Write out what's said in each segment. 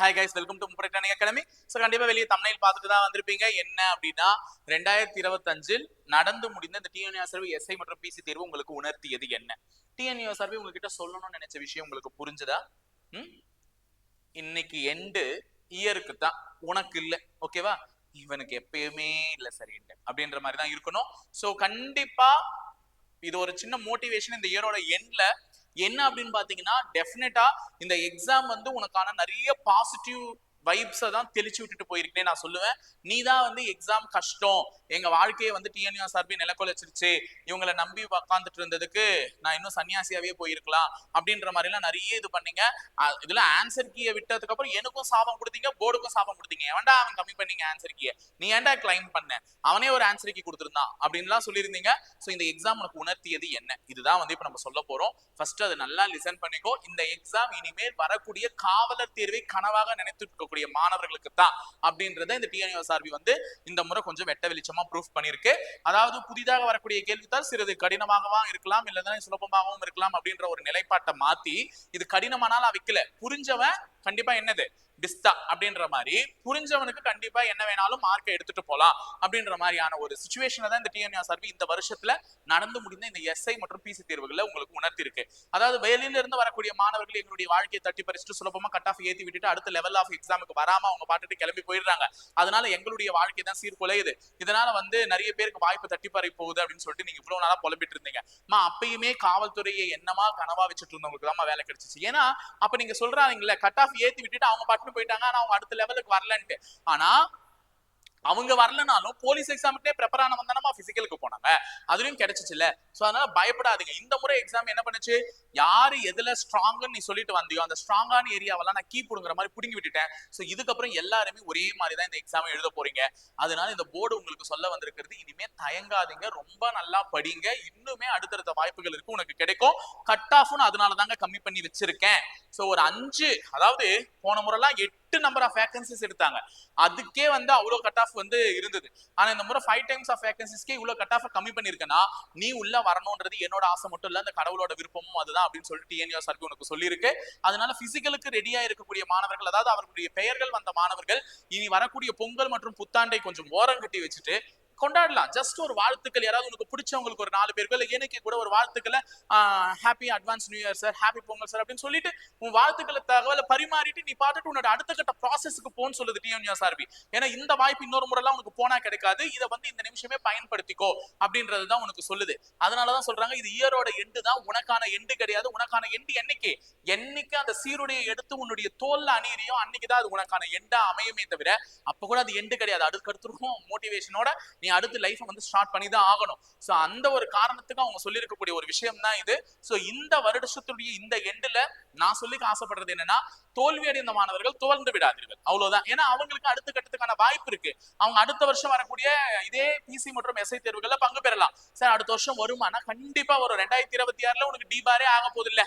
Hi guys welcome to முப்படைட்டானி academy so கண்டிப்பா வெளியே தமிழில் பார்த்துட்டு தான் வந்திருப்பீங்க. என்ன அப்படின்னா ரெண்டாயிரத்தி இருபத்தஞ்சில் நடந்து முடிந்த இந்த டிஎன்ஆர் எஸ்ஐ மற்றும் பிசி தேர்வு உங்களுக்கு உணர்த்தியது என்ன? டிஎன்ஆர் உங்ககிட்ட சொல்லணும்னு நினைச்ச விஷயம் உங்களுக்கு புரிஞ்சுதா? இன்னைக்கு எண்டு இயருக்கு தான். உனக்கு இல்ல. ஓகேவா இவனுக்கு எப்பயுமே இல்ல சரின்ட்டு அப்படின்ற மாதிரி தான் இருக்கணும். ஸோ கண்டிப்பா இது ஒரு சின்ன மோட்டிவேஷன் இந்த இயரோட எண்ட்ல என்ன அப்படின்னு பாத்தீங்கன்னா டெஃபினட்டா இந்த எக்ஸாம் வந்து உனக்கான நிறைய பாசிட்டிவ் வைப்ஸை தான் தெளிச்சு விட்டுட்டு போயிருக்கேன் நான் சொல்லுவேன். நீ தான் வந்து எக்ஸாம் கஷ்டம். எங்க வாழ்க்கையை வந்து டிஎன்யூஆர் சார்பி நிலக்கொலைச்சிருச்சு. இவங்களை நம்பி உக்காந்துட்டு இருந்ததுக்கு நான் இன்னும் சன்னியாசியாவே போயிருக்கலாம் அப்படின்ற மாதிரிலாம் நிறைய இது பண்ணீங்க. இதில் இதுல ஆன்சர் கீயை விட்டதுக்கு அப்புறம் எனக்கும் சாபம் கொடுத்தீங்க போர்டுக்கும் சாபம் கொடுத்தீங்க. ஏன்டா அவன் கம்மி பண்ணீங்க ஆன்சர் கீயை நீ ஏன்டா கிளைம் பண்ண? அவனே ஒரு ஆன்சர் கீ கொடுத்துருந்தான் அப்படின்லாம் சொல்லியிருந்தீங்க. ஸோ இந்த எக்ஸாம் உனக்கு உணர்த்தியது என்ன? இதுதான் வந்து இப்போ நம்ம சொல்ல போறோம். ஃபர்ஸ்ட் அது நல்லா லிசன் பண்ணிக்கோ. இந்த எக்ஸாம் இனிமேல் வரக்கூடிய காவலர் தேர்வை கனவாக நினைத்து இருக்கக்கூடிய மாணவர்களுக்கு தான் அப்படின்றத இந்த டிஎன்யூஎஸ்ஆர்பி வந்து இந்த முறை கொஞ்சம் வெட்ட வெளிச்சமா ப்ரூஃப் பண்ணியிருக்கு. அதாவது புதிதாக வரக்கூடிய கேள்வித்தால் சிறிது கடினமாகவும் இருக்கலாம் இல்லைன்னா சுலபமாகவும் இருக்கலாம் அப்படின்ற ஒரு நிலைப்பாட்டை மாத்தி இது கடினமானாலும் அவைக்கல. புரிஞ்சவன் கண்டிப்பா என்னது? டிஸ்தா அப்படின்ற மாதிரி புரிஞ்சவனுக்கு கண்டிப்பா என்ன வேணாலும் மார்க்கை எடுத்துட்டு போலாம் அப்படின்ற மாதிரியான ஒரு சுச்சுவேஷனை தான் இந்த டிஎன்ஆர் சர்வி இந்த வருஷத்துல நடந்து முடிந்த இந்த எஸ்ஐ மற்றும் பிசி தேர்வுகளை உங்களுக்கு உணர்த்திருக்கு. அதாவது வெளியில இருந்து வரக்கூடிய மாணவர்கள் எங்களுடைய வாழ்க்கையை தட்டி பறிச்சுட்டு சுலபமா கட் ஆஃப் ஏத்தி விட்டுட்டு அடுத்த லெவல் ஆஃப் எக்ஸாமுக்கு வராம அவங்க பாட்டுட்டு கிளம்பி போயிடுறாங்க. அதனால எங்களுடைய வாழ்க்கை தான் சீர்குலையுது. இதனால வந்து நிறைய பேருக்கு வாய்ப்பு தட்டி பறி போகுது அப்படின்னு சொல்லிட்டு நீங்க இவ்வளவு நாளா புலம்பிட்டு இருந்தீங்க. மா அப்பயுமே காவல்துறையை என்னமா கனவா வச்சுட்டு இருந்தவங்களுக்கு தான் வேலை கிடைச்சிச்சு. ஏன்னா அப்ப நீங்க சொல்றாங்கல்ல கட் ஆஃப் ஏத்தி விட்டுட்டு அவங்க பட்டுன்னு போயிட்டாங்க. ஆனா அவங்க அடுத்த லெவலுக்கு வரலன்ட்டு. ஆனா அவங்க வரலனாலும் போலீஸ் எக்ஸாமுக்கே ப்ரிப்பேர் ஆன வந்தானமா பிசிக்கலுக்கு போனாங்க. அதுலயும் கிடைச்சிச்சுல சோ அதனால பயப்படாதீங்க. இந்த முறை எக்ஸாம் என்ன பண்ணுச்சு? யாரு எதுல ஸ்ட்ராங்குன்னு நீ சொல்லிட்டு வந்தியோ அந்த ஸ்ட்ராங்கான ஏரியாவெல்லாம் நான் கீ புடுங்குற மாதிரி புடுங்கி விட்டுட்டேன். சோ இதுக்கப்புறம் எல்லாருமே ஒரே மாதிரி தான் இந்த எக்ஸாம் எழுத போறீங்க. அதனால இந்த போர்டு உங்களுக்கு சொல்ல வந்திருக்கிறது இனிமே தயங்காதீங்க. ரொம்ப நல்லா படிங்க. இன்னுமே அடுத்தடுத்த வாய்ப்புகள் இருக்கு உனக்கு கிடைக்கும். கட் ஆஃப்னு அதனால தாங்க கம்மி பண்ணி வச்சிருக்கேன். ஸோ ஒரு அஞ்சு அதாவது போன முறைலாம் எட்டு நம்பர் ஆஃப் வேகன்சிஸ் எடுத்தாங்க. அதுக்கே வந்து அவ்வளோ கட் ஆஃப் வந்து இருந்தது. ஆனால் இந்த முறை ஃபைவ் டைம்ஸ் ஆஃப் வேகன்சிஸ்க்கே இவ்வளோ கட் ஆஃப் கம்மி பண்ணியிருக்கேன்னா நீ உள்ள வரணுன்றது என்னோட ஆசை மட்டும் இல்லை அந்த கடவுளோட விருப்பமும் அதுதான் அப்படின்னு சொல்லிட்டு டிஎன்யூஆர் சார்க்கு உனக்கு சொல்லியிருக்கு. அதனால பிசிக்கலுக்கு ரெடியாக இருக்கக்கூடிய மாணவர்கள் அதாவது அவர்களுடைய பெயர்கள் வந்த மாணவர்கள் இனி வரக்கூடிய பொங்கல் மற்றும் புத்தாண்டை கொஞ்சம் ஓரம் கட்டி வச்சுட்டு கொண்டாடலாம். ஜஸ்ட் ஒரு வாழ்த்துக்கள். யாராவது உனக்கு பிடிச்சவங்களுக்கு ஒரு நாலு பேருக்கு இல்லை எனக்கு கூட ஒரு வாழ்த்துக்களை happy advance new year sir happy Pongal sir அப்படின்னு சொல்லிட்டு உன் வாழ்த்துக்களை தகவலை பரிமாறிட்டு நீ பார்த்துட்டு உன்னோட அடுத்த கட்ட ப்ராசஸுக்கு போன்னு சொல்லுது டிஎம்யூ சார்பி ஏன்னா இந்த வாய்ப்பு இன்னொரு முறைலாம் உனக்கு போனா கிடைக்காது. இதை வந்து இந்த நிமிஷமே பயன்படுத்திக்கோ அப்படின்றது தான் உனக்கு சொல்லுது. அதனாலதான் சொல்றாங்க இது இயரோட எண்டு தான். உனக்கான எண்டு கிடையாது. உனக்கான எண்டு என்னைக்கு? என்னைக்கு அந்த சீருடையை எடுத்து உன்னுடைய தோல்ல அணியிறியோ அன்னைக்கு தான் அது உனக்கான எண்டா அமையுமே தவிர அப்ப கூட அது எண்டு கிடையாது. அதுக்கு அடுத்துருக்கும் மோட்டிவேஷனோட நீ அடுத்து லைஃப் வந்து ஸ்டார்ட் பண்ணி தான் ஆகணும். சோ அந்த ஒரு காரணத்துக்கு அவங்க சொல்லியிருக்கக்கூடிய ஒரு விஷயம் தான் இது. சோ இந்த வருடத்துடைய இந்த எண்டில் நான் சொல்லிக்க ஆசைப்படுறது என்னன்னா தோல்வி அடைந்த மாணவர்கள் தோல்ந்து விடாதீர்கள். அவ்வளவுதான். ஏன்னா அவங்களுக்கு அடுத்த கட்டத்துக்கான வாய்ப்பு இருக்கு. அவங்க அடுத்த வருஷம் வரக்கூடிய இதே பிசி மற்றும் எஸ்ஐ தேர்வுகளில் பங்கு பெறலாம். சார் அடுத்த வருஷம் வருமானா? கண்டிப்பா ஒரு ரெண்டாயிரத்தி இருபத்தி ஆறுல உனக்கு டிபாரே ஆக போகுது இல்ல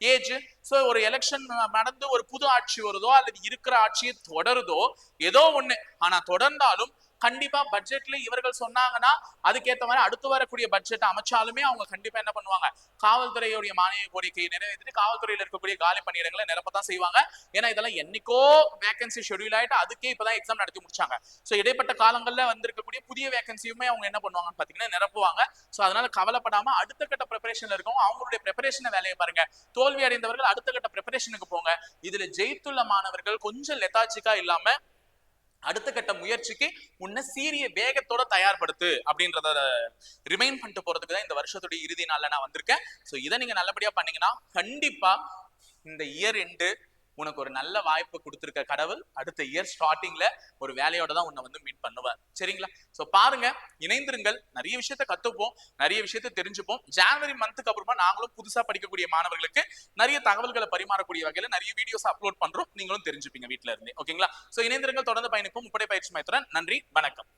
ஏஜ்? சோ ஒரு எலெக்ஷன் நடந்து ஒரு புது ஆட்சி வருதோ அல்லது இருக்கிற ஆட்சியை தொடருதோ ஏதோ ஒண்ணு. ஆனா தொடர்ந்தாலும் கண்டிப்பா பட்ஜெட்ல இவர்கள் சொன்னாங்கன்னா அதுக்கேற்ற மாதிரி அடுத்து வரக்கூடிய பட்ஜெட் அமைச்சாலுமே அவங்க கண்டிப்பா என்ன பண்ணுவாங்க? காவல்துறையுடைய மானிய கோரிக்கையை நிறைவேற்றிட்டு காவல்துறையில இருக்கக்கூடிய காலி பணியிடங்களை நிரப்பத்தான் செய்வாங்க. ஏன்னா இதெல்லாம் என்னைக்கோ வேகன்சி ஷெட்யூல் ஆயிட்டு அதுக்கே இப்பதான் எக்ஸாம் நடத்தி முடிச்சாங்க. சோ இடைப்பட்ட காலங்கள்ல வந்திருக்கக்கூடிய புதிய வேகன்சியுமே அவங்க என்ன பண்ணுவாங்கன்னு பாத்தீங்கன்னா நிரப்புவாங்க. சோ அதனால கவலைப்படாம அடுத்த கட்ட ப்ரிப்பரேஷன்ல இருக்கவங்க அவங்களுடைய ப்ரிப்பரேஷன் வேலையை பாருங்க. தோல்வி அடைந்தவர்கள் அடுத்த கட்ட ப்ரிப்பரேஷனுக்கு போங்க. இதுல ஜெயித்துள்ள மாணவர்கள் கொஞ்சம் லெத்தாச்சிக்கா இல்லாம அடுத்த கட்ட முயற்சிக்கு உன்னை சீரிய வேகத்தோட தயார்படுத்து அப்படின்றத ரிமைண்ட் பண்ணிட்டு போறதுக்கு தான் இந்த வருஷத்துடைய இறுதி நாளில் நான் வந்திருக்கேன். ஸோ இதை நீங்க நல்லபடியா பண்ணீங்கன்னா கண்டிப்பா இந்த இயர் எண்டு உனக்கு ஒரு நல்ல வாய்ப்பு கொடுத்துருக்க கடவுள் அடுத்த இயர் ஸ்டார்டிங்ல ஒரு வேலையோட தான் உன்னை வந்து மீட் பண்ணுவார். சரிங்களா? சோ பாருங்க இணைந்திருங்கள். நிறைய விஷயத்த கத்துப்போம். நிறைய விஷயத்த தெரிஞ்சுப்போம். ஜனவரி மந்த்துக்கு அப்புறமா நாங்களும் புதுசா படிக்கக்கூடிய மாணவர்களுக்கு நிறைய தகவல்களை பரிமாறக்கூடிய வகையில நிறைய வீடியோஸ் அப்லோட் பண்றோம். நீங்களும் தெரிஞ்சுப்பீங்க வீட்ல இருந்தே. ஓகேங்களா சோ இணைந்திருங்கள். தொடர்ந்து பயணிப்போம். முப்படை பயிற்சி மையத்துடன் நன்றி. வணக்கம்.